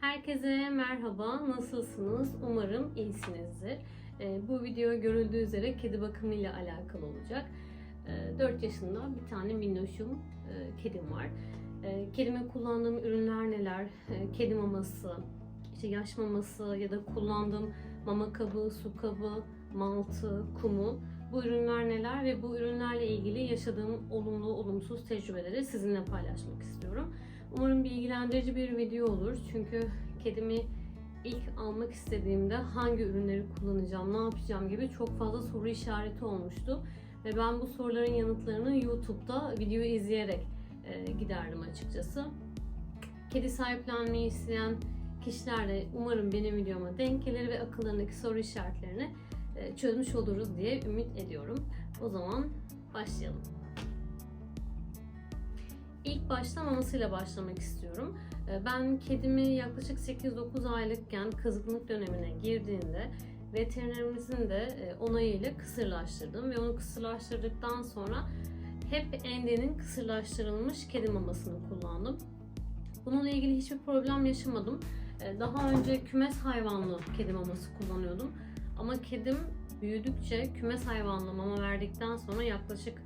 Herkese merhaba, nasılsınız? Umarım iyisinizdir. Ee, bu video görüldüğü üzere kedi bakımı ile alakalı olacak. Ee, 4 yaşında bir tane minnoşum e, kedim var. Ee, kedime kullandığım ürünler neler? Ee, kedi maması, işte yaş maması ya da kullandığım mama kabı, su kabı, mantı, kumu. Bu ürünler neler ve bu ürünlerle ilgili yaşadığım olumlu, olumsuz tecrübeleri sizinle paylaşmak istiyorum. Umarım bilgilendirici bir video olur. Çünkü kedimi ilk almak istediğimde hangi ürünleri kullanacağım, ne yapacağım gibi çok fazla soru işareti olmuştu. Ve ben bu soruların yanıtlarını YouTube'da video izleyerek e, giderdim açıkçası. Kedi sahiplenmeyi isteyen kişilerle umarım benim videoma denk gelir ve akıllarındaki soru işaretlerini e, çözmüş oluruz diye ümit ediyorum. O zaman başlayalım. İlk başta mamasıyla başlamak istiyorum. Ee, Ben kedimi yaklaşık 8-9 aylıkken kızgınlık dönemine girdiğinde veterinerimizin de e, onayıyla kısırlaştırdım ve onu kısırlaştırdıktan sonra hep Ende'nin kısırlaştırılmış kedi mamasını kullandım. Bununla ilgili hiçbir problem yaşamadım. Ee, Daha önce kümes hayvanlı kedi maması kullanıyordum. Ama kedim büyüdükçe kümes hayvanlı mama verdikten sonra yaklaşık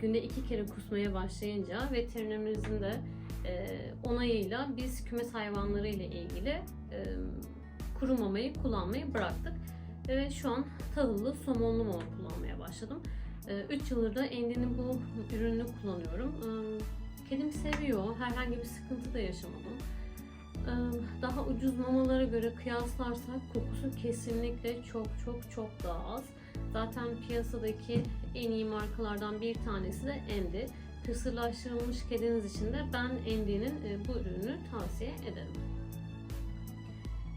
günde iki kere kusmaya başlayınca veterinerimizin de e, onayıyla biz kümes hayvanları ile ilgili e, kuru mamayı kullanmayı bıraktık. Ve şu an tahıllı somonlu mama kullanmaya başladım. 3 yıldır da Endi'nin bu ürününü kullanıyorum. E, kedim seviyor. Herhangi bir sıkıntı da yaşamadım. E, Daha ucuz mamalara göre kıyaslarsak kokusu kesinlikle çok çok çok daha az. Zaten piyasadaki en iyi markalardan bir tanesi de Endi. Kısırlaştırılmış kediniz için de ben Endi'nin e, bu ürünü tavsiye ederim.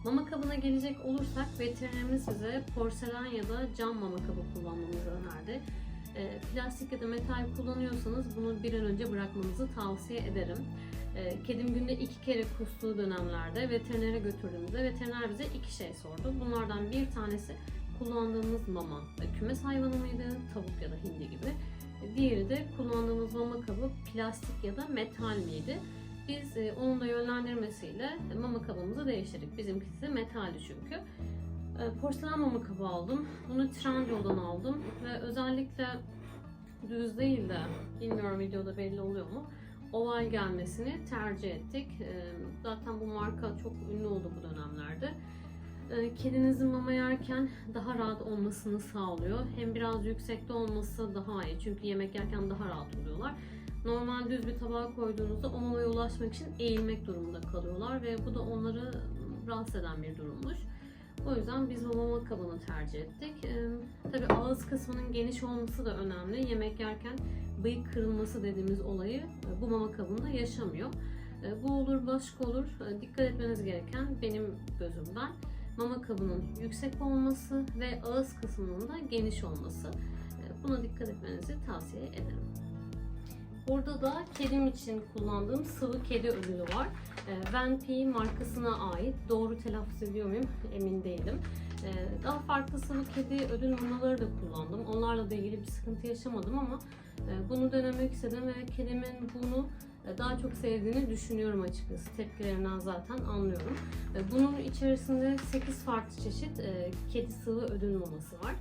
Mama kabına gelecek olursak veterinerimiz size porselen ya da cam mama kabı kullanmanızı önerdi. E, Plastik ya da metal kullanıyorsanız bunu bir an önce bırakmanızı tavsiye ederim. E, Kedim günde iki kere kustuğu dönemlerde veterinere götürdüğümüzde veteriner bize iki şey sordu. Bunlardan bir tanesi kullandığımız mama e, kümes hayvanı mıydı, tavuk ya da hindi gibi. E, Diğeri de kullandığımız mama kabı plastik ya da metal miydi? Biz e, onun da yönlendirmesiyle mama kabımızı değiştirdik. Bizimkisi metaldi çünkü. Porselen mama kabı aldım. Bunu Trendyol'dan aldım ve özellikle düz değil de bilmiyorum videoda belli oluyor mu? Oval gelmesini tercih ettik. Zaten bu marka çok ünlü oldu bu dönemlerde. E, Kedinizin mama yerken daha rahat olmasını sağlıyor. Hem biraz yüksekte olması daha iyi. Çünkü yemek yerken daha rahat oluyorlar. Normal düz bir tabağa koyduğunuzda o mamaya ulaşmak için eğilmek durumunda kalıyorlar ve bu da onları rahatsız eden bir durummuş. O yüzden biz mama kabını tercih ettik. Ee, tabii ağız kısmının geniş olması da önemli. Yemek yerken bıyık kırılması dediğimiz olayı e, bu mama kabında yaşamıyor. E, bu olur, başka olur. E, dikkat etmeniz gereken benim gözümden mama kabının yüksek olması ve ağız kısmının da geniş olması. E, Buna dikkat etmenizi tavsiye ederim. Burada da kedim için kullandığım sıvı kedi ödülü var. E, Venpi markasına ait. Doğru telaffuz ediyor muyum emin değilim. E, Daha farklı sıvı kedi ödül mamaları da kullandım. Onlarla da ilgili bir sıkıntı yaşamadım ama e, bunu denemek istedim ve kedimin bunu daha çok sevdiğini düşünüyorum açıkçası. Tepkilerinden zaten anlıyorum. E, Bunun içerisinde 8 farklı çeşit e, kedi sıvı ödül maması var.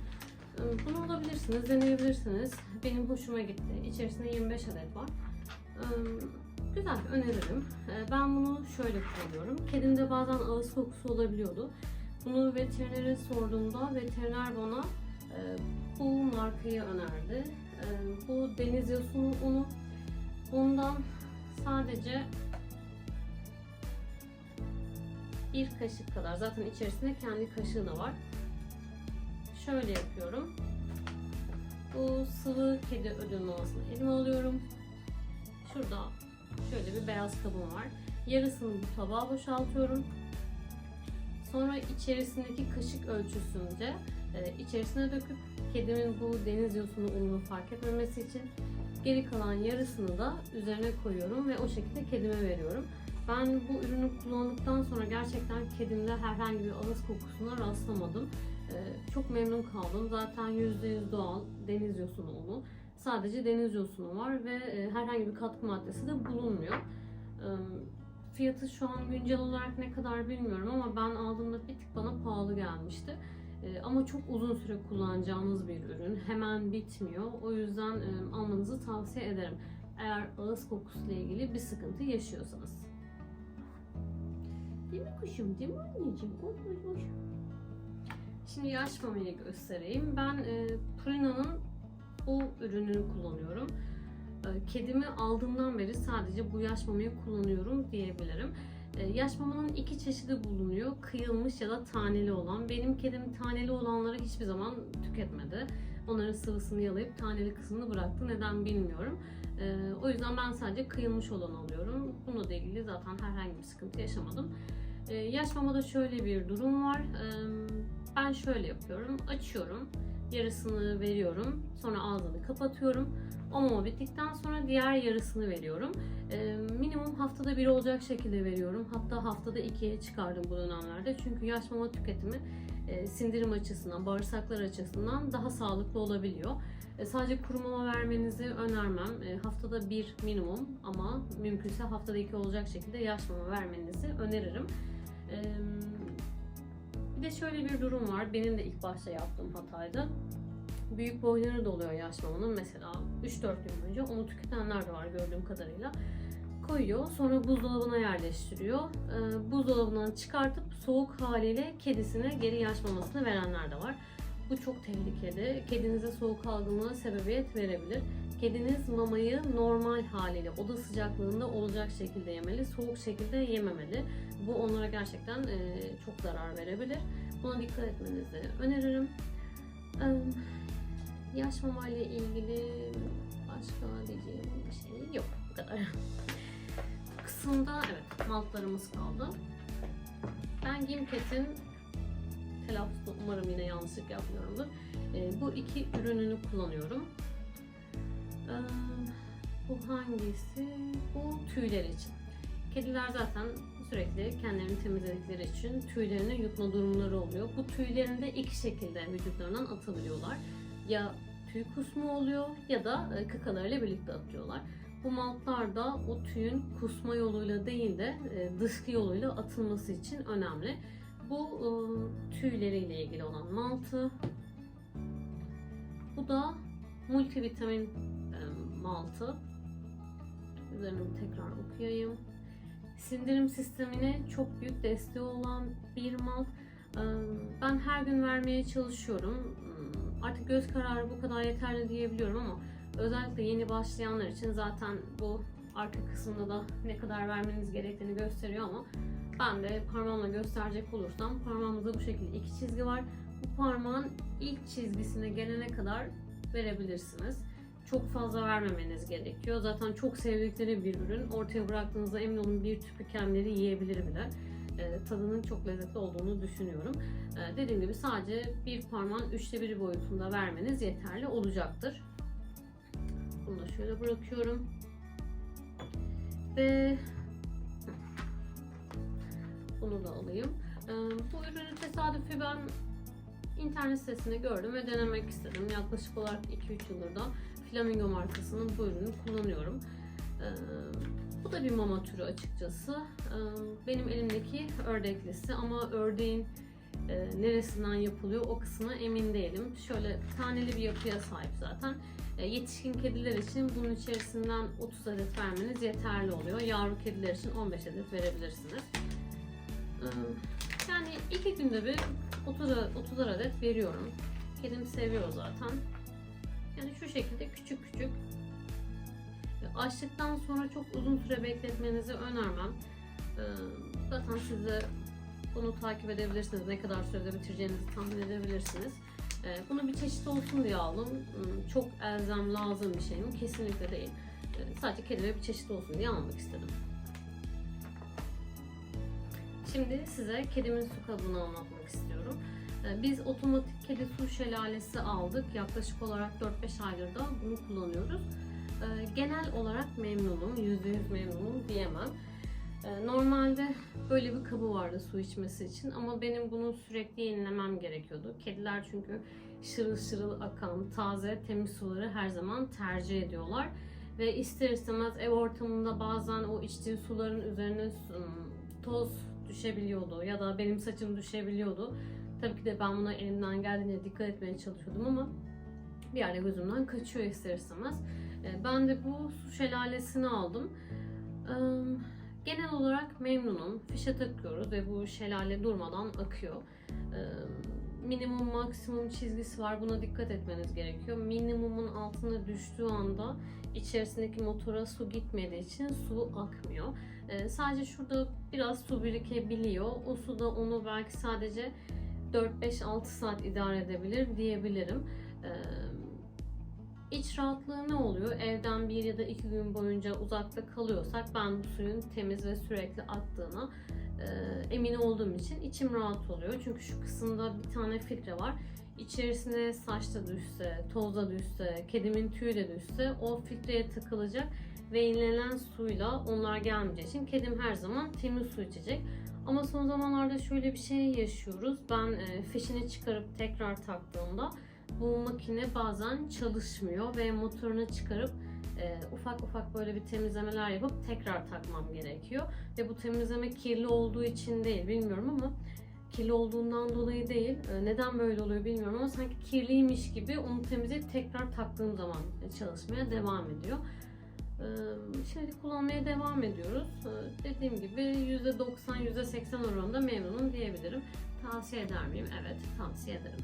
E, Bunu alabilirsiniz, deneyebilirsiniz. Benim hoşuma gitti. İçerisinde 25 adet var. E, Güzel, öneririm. E, Ben bunu şöyle kullanıyorum. Kedimde bazen ağız kokusu olabiliyordu. Bunu veterinere sorduğumda veteriner bana e, bu markayı önerdi. E, Bu deniz yosunu unu. Bundan sadece bir kaşık kadar. Zaten içerisinde kendi kaşığı da var. Şöyle yapıyorum. Bu sıvı kedi ödül mamasını elime alıyorum. Şurada şöyle bir beyaz kabım var. Yarısını bu tabağa boşaltıyorum. Sonra içerisindeki kaşık ölçüsünce e, içerisine döküp kedimin bu deniz yosunu ununu fark etmemesi için geri kalan yarısını da üzerine koyuyorum ve o şekilde kedime veriyorum. Ben bu ürünü kullandıktan sonra gerçekten kedimde herhangi bir ağız kokusuna rastlamadım. E, çok memnun kaldım. Zaten %100 doğal deniz yosunu unu. Sadece deniz yosunu var ve e, herhangi bir katkı maddesi de bulunmuyor. Fiyatı şu an güncel olarak ne kadar bilmiyorum ama ben aldığımda bir tık bana pahalı gelmişti. Ee, ama çok uzun süre kullanacağınız bir ürün. Hemen bitmiyor. O yüzden e, almanızı tavsiye ederim. Eğer ağız kokusuyla ilgili bir sıkıntı yaşıyorsanız. Değil mi kuşum? Değil mi anneciğim? Oy. Şimdi yaş mamayı göstereyim. Ben e, Purina'nın bu ürününü kullanıyorum. E, kedimi aldığımdan beri sadece bu yaş mamayı kullanıyorum diyebilirim. E, yaş mamanın iki çeşidi bulunuyor. Kıyılmış ya da taneli olan. Benim kedim taneli olanları hiçbir zaman tüketmedi. Onların sıvısını yalayıp taneli kısmını bıraktı. Neden bilmiyorum. E, o yüzden ben sadece kıyılmış olan alıyorum. Bununla da ilgili zaten herhangi bir sıkıntı yaşamadım. Yaş mamada şöyle bir durum var. Ben şöyle yapıyorum. Açıyorum. Yarısını veriyorum. Sonra ağzını kapatıyorum. O bittikten sonra diğer yarısını veriyorum. E, minimum haftada bir olacak şekilde veriyorum. Hatta haftada ikiye çıkardım bu dönemlerde. Çünkü yaş mama tüketimi e, sindirim açısından, bağırsaklar açısından daha sağlıklı olabiliyor. E, sadece kuru mama vermenizi önermem. E, haftada bir minimum ama mümkünse haftada iki olacak şekilde yaş mama vermenizi öneririm. E, bir de şöyle bir durum var. Benim de ilk başta yaptığım hataydı. Büyük boyları da oluyor yaş mamanın. Mesela 3-4 gün boyunca onu tüketenler de var gördüğüm kadarıyla. Koyuyor, sonra buzdolabına yerleştiriyor. Ee, buzdolabından çıkartıp soğuk haliyle kedisine geri yaş mamasını verenler de var. Bu çok tehlikeli. Kedinize soğuk algınlığı sebebiyet verebilir. Kediniz mamayı normal haliyle oda sıcaklığında olacak şekilde yemeli, soğuk şekilde yememeli. Bu onlara gerçekten e, çok zarar verebilir. Buna dikkat etmenizi öneririm. Yaş mama ile ilgili başka diyeceğim bir şey yok. Bu kadar. Bu kısımda evet maltlarımız kaldı. Ben Gimket'in telaffuzda umarım yine yanlışlık yapmıyorumdur. Ee, bu iki ürününü kullanıyorum. Ee, bu hangisi? Bu tüyler için. Kediler zaten sürekli kendilerini temizledikleri için tüylerini yutma durumları oluyor. Bu tüylerini de iki şekilde vücutlarından atabiliyorlar. Ya tüy kusmu oluyor ya da e, kakalarıyla birlikte atıyorlar. Bu maltlar da o tüyün kusma yoluyla değil de e, dışkı yoluyla atılması için önemli. Bu e, tüyleriyle ilgili olan maltı. Bu da multivitamin e, maltı. Üzerine tekrar okuyayım. Sindirim sistemine çok büyük desteği olan bir malt. Ben her gün vermeye çalışıyorum. Artık göz kararı bu kadar yeterli diyebiliyorum ama özellikle yeni başlayanlar için zaten bu arka kısımda da ne kadar vermeniz gerektiğini gösteriyor ama ben de parmağımla gösterecek olursam parmağımızda bu şekilde iki çizgi var. Bu parmağın ilk çizgisine gelene kadar verebilirsiniz. Çok fazla vermemeniz gerekiyor. Zaten çok sevdikleri bir ürün. Ortaya bıraktığınızda emin olun bir tüpü kendileri yiyebilir bile. Ee, tadının çok lezzetli olduğunu düşünüyorum. Ee, dediğim gibi sadece bir parmağın üçte biri boyutunda vermeniz yeterli olacaktır. Bunu da şöyle bırakıyorum. Ve bunu da alayım. Ee, bu ürünü tesadüfi ben internet sitesinde gördüm ve denemek istedim. Yaklaşık olarak 2-3 yıldır da Flamingo markasının bu ürünü kullanıyorum. Ee, bu da bir mama türü açıkçası. Ee, benim elimdeki ördeklisi ama ördeğin e, neresinden yapılıyor o kısmına emin değilim. Şöyle taneli bir yapıya sahip zaten. E, yetişkin kediler için bunun içerisinden 30 adet vermeniz yeterli oluyor. Yavru kediler için 15 adet verebilirsiniz. Yani iki günde bir 30, 30 adet veriyorum. Kedim seviyor zaten. Yani şu şekilde küçük küçük. E, Açtıktan sonra çok uzun süre bekletmenizi önermem. Ee, Zaten siz de bunu takip edebilirsiniz. Ne kadar sürede bitireceğinizi tahmin edebilirsiniz. Ee, Bunu bir çeşit olsun diye aldım. Çok elzem lazım bir şey mi? Kesinlikle değil. Sadece kedime bir çeşit olsun diye almak istedim. Şimdi size kedimin su kabını anlatmak istiyorum. Ee, Biz otomatik kedi su şelalesi aldık. Yaklaşık olarak 4-5 aydır da bunu kullanıyoruz. Ee, Genel olarak memnunum, %100 memnunum diyemem. Ee, Normalde böyle bir kabı vardı su içmesi için ama benim bunu sürekli yenilemem gerekiyordu. Kediler çünkü şırıl şırıl akan, taze, temiz suları her zaman tercih ediyorlar. Ve ister istemez ev ortamında bazen o içtiği suların üzerine ım, toz düşebiliyordu ya da benim saçım düşebiliyordu. Tabii ki de ben buna elimden geldiğince dikkat etmeye çalışıyordum ama bir yerde gözümden kaçıyor ister istemez. E, Ben de bu su şelalesini aldım. Eee, Genel olarak memnunum. Fişe takıyoruz ve bu şelale durmadan akıyor. Eee, Minimum maksimum çizgisi var. Buna dikkat etmeniz gerekiyor. Minimumun altına düştüğü anda içerisindeki motora su gitmediği için su akmıyor. Eee, sadece şurada biraz su birikebiliyor. O su da onu belki sadece 4-5-6 saat idare edebilir diyebilirim. Eee İç rahatlığı ne oluyor? Evden bir ya da iki gün boyunca uzakta kalıyorsak ben bu suyun temiz ve sürekli aktığına e, emin olduğum için içim rahat oluyor. Çünkü şu kısımda bir tane filtre var. İçerisine saç da düşse, toz da düşse, kedimin tüyü de düşse o filtreye takılacak ve inlenen suyla onlar gelmeyeceği için kedim her zaman temiz su içecek. Ama son zamanlarda şöyle bir şey yaşıyoruz. Ben e, fişini çıkarıp tekrar taktığımda bu makine bazen çalışmıyor ve motorunu çıkarıp e, ufak ufak böyle bir temizlemeler yapıp tekrar takmam gerekiyor. Ve bu temizleme kirli olduğu için değil bilmiyorum ama kirli olduğundan dolayı değil. E, neden böyle oluyor bilmiyorum ama sanki kirliymiş gibi onu temizleyip tekrar taktığım zaman çalışmaya devam ediyor. E, Şimdi kullanmaya devam ediyoruz. E, Dediğim gibi %90, %80 oranında memnunum diyebilirim. Tavsiye eder miyim? Evet, tavsiye ederim.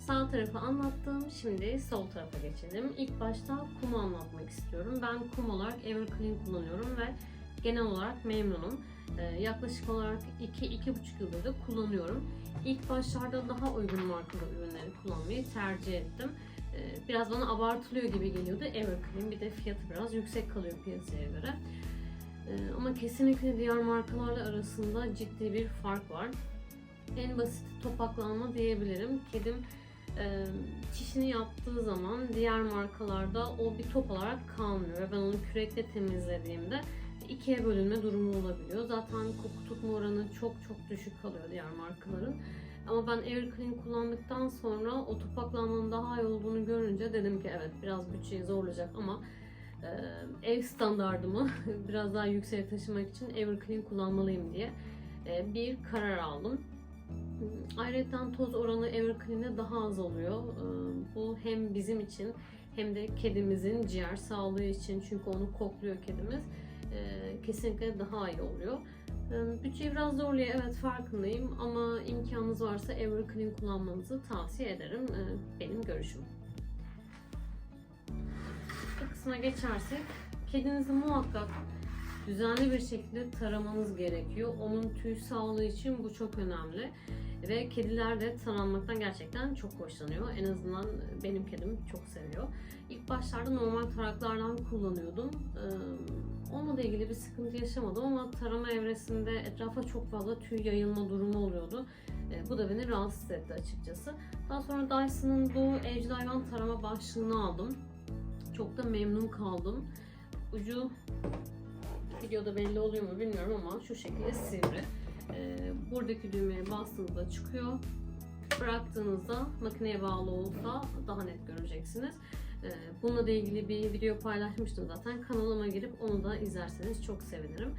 Sağ tarafı anlattım. Şimdi sol tarafa geçelim. İlk başta kumu anlatmak istiyorum. Ben kum olarak Everclean kullanıyorum ve genel olarak memnunum. Ee, yaklaşık olarak 2-2,5 yıldır da kullanıyorum. İlk başlarda daha uygun markalı ürünleri kullanmayı tercih ettim. Ee, biraz bana abartılıyor gibi geliyordu Everclean. Bir de fiyatı biraz yüksek kalıyor piyasaya göre. Ee, ama kesinlikle diğer markalarla arasında ciddi bir fark var. En basit topaklanma diyebilirim. Kedim e, çişini yaptığı zaman diğer markalarda o bir top olarak kalmıyor. ve Ben onu kürekle temizlediğimde ikiye bölünme durumu olabiliyor. Zaten koku tutma oranı çok çok düşük kalıyor diğer markaların. Ama ben Everclean kullandıktan sonra o topaklanmanın daha iyi olduğunu görünce dedim ki evet biraz bütçeyi zorlayacak ama e, ev standardımı biraz daha yükseğe taşımak için Everclean kullanmalıyım diye e, bir karar aldım. Ayrıca toz oranı Everclean'de daha az oluyor. Ee, Bu hem bizim için hem de kedimizin ciğer sağlığı için çünkü onu kokluyor kedimiz. Ee, Kesinlikle daha iyi oluyor. Ee, Bütçeyi biraz zorluyor evet farkındayım ama imkanınız varsa Everclean kullanmanızı tavsiye ederim. Ee, Benim görüşüm. Bu kısma geçersek kedinizi muhakkak düzenli bir şekilde taramanız gerekiyor. Onun tüy sağlığı için bu çok önemli. Ve kediler de taranmaktan gerçekten çok hoşlanıyor. En azından benim kedim çok seviyor. İlk başlarda normal taraklardan kullanıyordum. Ee, onunla ilgili bir sıkıntı yaşamadım ama tarama evresinde etrafa çok fazla tüy yayılma durumu oluyordu. Ee, bu da beni rahatsız etti açıkçası. Daha sonra Dyson'ın bu evcil hayvan tarama başlığını aldım. Çok da memnun kaldım. Ucu videoda belli oluyor mu bilmiyorum ama şu şekilde sivri. Ee, buradaki düğmeye bastığınızda çıkıyor. Bıraktığınızda makineye bağlı olsa daha net göreceksiniz. Ee, bununla da ilgili bir video paylaşmıştım zaten. Kanalıma girip onu da izlerseniz çok sevinirim.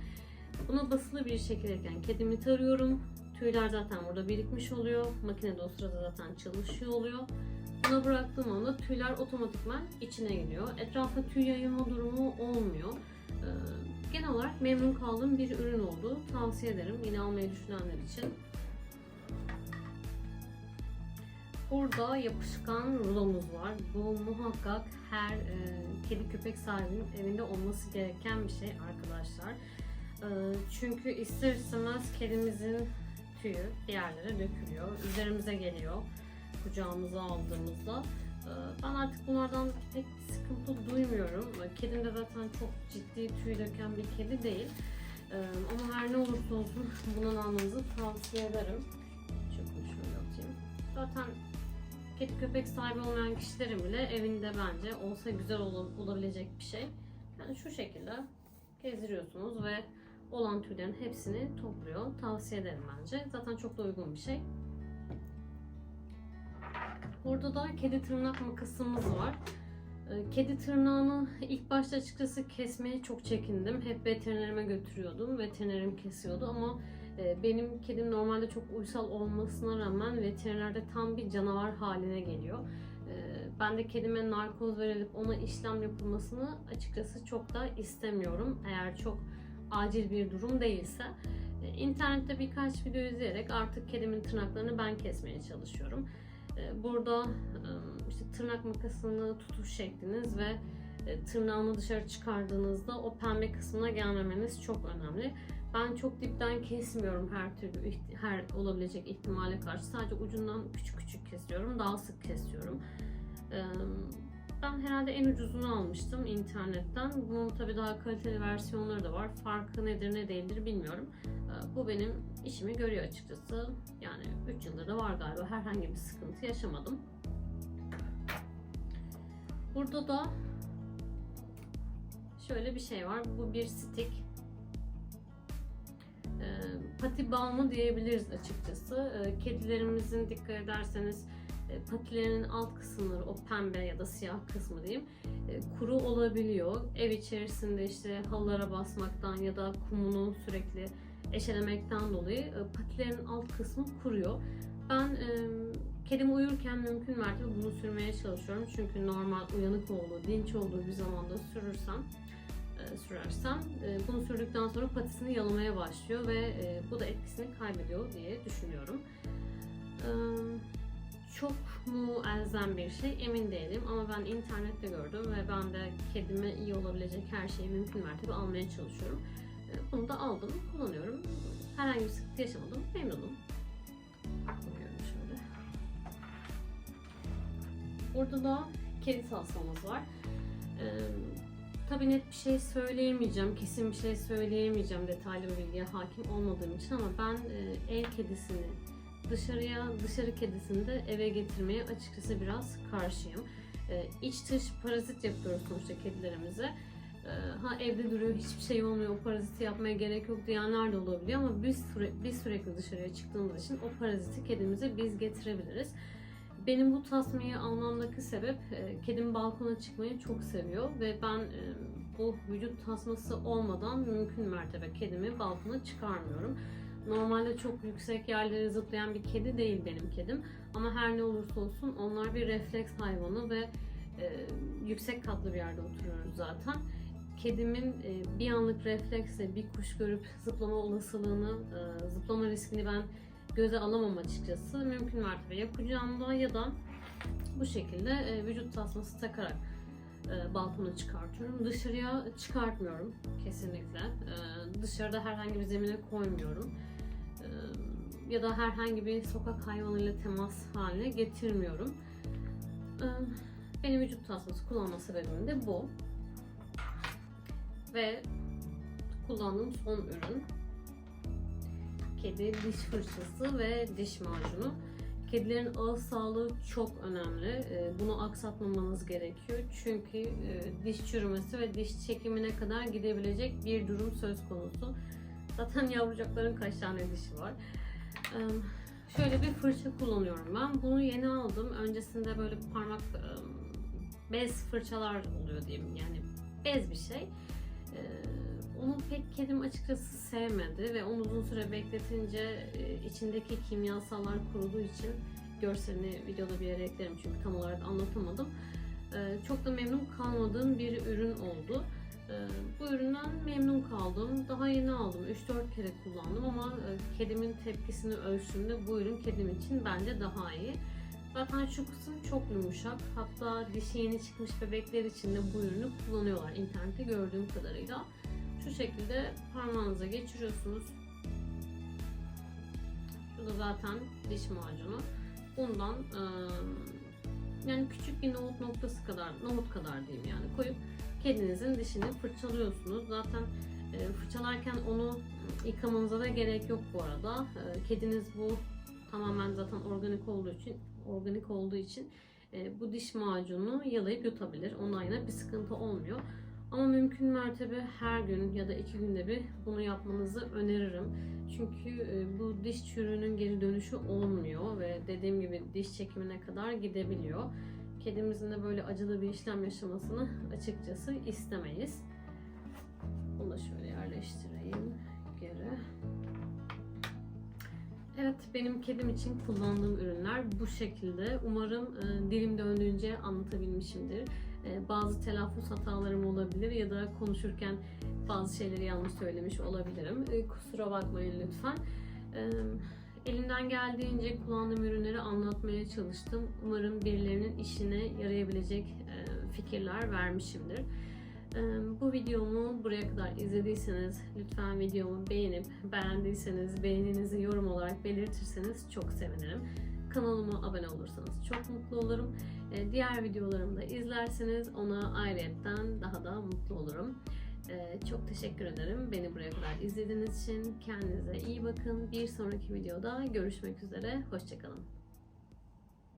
Buna basılı bir şekildeyken kedimi tarıyorum. Tüyler zaten burada birikmiş oluyor. Makine de o sırada zaten çalışıyor oluyor. Buna bıraktığım anda tüyler otomatikman içine giriyor. Etrafa tüy yayılma durumu olmuyor. Ee, genel olarak memnun kaldığım bir ürün oldu. Tavsiye ederim yine almayı düşünenler için. Burada yapışkan rulomuz var. Bu muhakkak her e, kedi köpek sahibinin evinde olması gereken bir şey arkadaşlar. E, çünkü ister istemez kedimizin tüyü bir yerlere dökülüyor. Üzerimize geliyor kucağımıza aldığımızda. E, ben artık bunlardan pek sıkıntı duymuyorum. Kedim de zaten çok ciddi tüy döken bir kedi değil. E, ama her ne olursa olsun bundan almanızı tavsiye ederim. Şöyle şöyle atayım. Zaten kedi köpek sahibi olmayan kişilerin bile evinde bence olsa güzel ol- olabilecek bir şey. Yani şu şekilde gezdiriyorsunuz ve olan tüylerin hepsini topluyor. Tavsiye ederim bence. Zaten çok da uygun bir şey. Burada da kedi tırnak makasımız var. E, Kedi tırnağını ilk başta açıkçası kesmeye çok çekindim. Hep veterinerime götürüyordum. Veterinerim kesiyordu ama e, benim kedim normalde çok uysal olmasına rağmen veterinerde tam bir canavar haline geliyor. E, Ben de kedime narkoz verilip ona işlem yapılmasını açıkçası çok da istemiyorum. Eğer çok acil bir durum değilse. E, İnternette birkaç video izleyerek artık kedimin tırnaklarını ben kesmeye çalışıyorum. E, Burada işte tırnak makasını tutuş şekliniz ve e, tırnağını dışarı çıkardığınızda o pembe kısmına gelmemeniz çok önemli. Ben çok dipten kesmiyorum her türlü her olabilecek ihtimale karşı. Sadece ucundan küçük küçük kesiyorum. Daha sık kesiyorum. Ben herhalde en ucuzunu almıştım internetten. Bunun tabii daha kaliteli versiyonları da var. Farkı nedir ne değildir bilmiyorum. E, Bu benim işimi görüyor açıkçası. Yani 3 yıldır da var galiba. Herhangi bir sıkıntı yaşamadım. Burada da şöyle bir şey var. Bu bir stick. Ee, pati balmı diyebiliriz açıkçası. Ee, kedilerimizin dikkat ederseniz e, patilerinin alt kısımları o pembe ya da siyah kısmı diyeyim e, kuru olabiliyor. Ev içerisinde işte halılara basmaktan ya da kumunu sürekli eşelemekten dolayı e, patilerin alt kısmı kuruyor. Ben e, kedim uyurken mümkün mertebe bunu sürmeye çalışıyorum. Çünkü normal uyanık olduğu, dinç olduğu bir zamanda sürürsem e, sürersem bunu sürdükten sonra patisini yalamaya başlıyor ve bu da etkisini kaybediyor diye düşünüyorum. Çok mu elzem bir şey emin değilim ama ben internette gördüm ve ben de kedime iyi olabilecek her şeyi mümkün mertebe almaya çalışıyorum. Bunu da aldım, kullanıyorum. Herhangi bir sıkıntı yaşamadım, memnunum. Koyuyorum şöyle. Burada da kedi tasmamız var. Ee, tabii net bir şey söyleyemeyeceğim, kesin bir şey söyleyemeyeceğim detaylı bir bilgiye hakim olmadığım için ama ben e, ev kedisini dışarıya, dışarı kedisini de eve getirmeye açıkçası biraz karşıyım. E, iç dış parazit yapıyoruz sonuçta kedilerimize. E, ha evde duruyor, hiçbir şey olmuyor, o paraziti yapmaya gerek yok diyenler de olabiliyor ama biz, süre, biz sürekli dışarıya çıktığımız için o paraziti kedimize biz getirebiliriz. Benim bu tasmayı almamdaki sebep e, kedim balkona çıkmayı çok seviyor ve ben e, bu vücut tasması olmadan mümkün mertebe kedimi balkona çıkarmıyorum. Normalde çok yüksek yerlere zıplayan bir kedi değil benim kedim ama her ne olursa olsun onlar bir refleks hayvanı ve e, yüksek katlı bir yerde oturuyoruz zaten. Kedimin e, bir anlık refleksle bir kuş görüp zıplama olasılığını, e, zıplama riskini ben göze alamam açıkçası. Mümkün mertebe ya kucağımda ya da bu şekilde e, vücut tasması takarak balkona çıkartıyorum. Dışarıya çıkartmıyorum kesinlikle. Dışarıda herhangi bir zemine koymuyorum. Ya da herhangi bir sokak hayvanıyla temas haline getirmiyorum. Benim vücut tasması kullanma sebebim de bu. Ve kullandığım son ürün kedi diş fırçası ve diş macunu. Kedilerin ağız sağlığı çok önemli. Ee, Bunu aksatmamanız gerekiyor. Çünkü e, diş çürümesi ve diş çekimine kadar gidebilecek bir durum söz konusu. Zaten yavrucakların kaç tane dişi var. Ee, Şöyle bir fırça kullanıyorum ben. Bunu yeni aldım. Öncesinde böyle parmak e, bez fırçalar oluyor diyeyim. Yani bez bir şey. Ee, onu pek kedim açıkçası sevmedi ve onu uzun süre bekletince e, içindeki kimyasallar kuruduğu için görselini videoda bir yere eklerim çünkü tam olarak anlatamadım. Ee, çok da memnun kalmadığım bir ürün oldu. Ee, bu üründen memnun kaldım. Daha yeni aldım. 3-4 kere kullandım ama e, kedimin tepkisini ölçtüğümde bu ürün kedim için bence daha iyi. Zaten şu kısım çok yumuşak. Hatta dişi yeni çıkmış bebekler için de bu ürünü kullanıyorlar internette gördüğüm kadarıyla. Şu şekilde parmağınıza geçiriyorsunuz. Şurada zaten diş macunu. Bundan yani küçük bir nohut noktası kadar, nohut kadar diyeyim yani koyup kedinizin dişini fırçalıyorsunuz. Zaten fırçalarken onu yıkamanıza da gerek yok bu arada. Kediniz bu tamamen zaten organik olduğu için organik olduğu için e, bu diş macunu yalayıp yutabilir. Ondan yana bir sıkıntı olmuyor. Ama mümkün mertebe her gün ya da iki günde bir bunu yapmanızı öneririm. Çünkü e, bu diş çürüğünün geri dönüşü olmuyor ve dediğim gibi diş çekimine kadar gidebiliyor. kedimizin de böyle acılı bir işlem yaşamasını açıkçası istemeyiz. Bunu da şöyle yerleştireyim Evet, benim kedim için kullandığım ürünler bu şekilde. Umarım e, dilim döndüğünce anlatabilmişimdir. E, bazı telaffuz hatalarım olabilir ya da konuşurken bazı şeyleri yanlış söylemiş olabilirim. E, kusura bakmayın lütfen. E, elimden geldiğince kullandığım ürünleri anlatmaya çalıştım. Umarım birilerinin işine yarayabilecek e, fikirler vermişimdir. Bu videomu buraya kadar izlediyseniz lütfen videomu beğenip beğendiyseniz beğeninizi yorum olarak belirtirseniz çok sevinirim. Kanalıma abone olursanız çok mutlu olurum. Ee, Diğer videolarımı da izlerseniz ona ayrıyetten daha da mutlu olurum. Ee, Çok teşekkür ederim beni buraya kadar izlediğiniz için. Kendinize iyi bakın. Bir sonraki videoda görüşmek üzere. Hoşçakalın.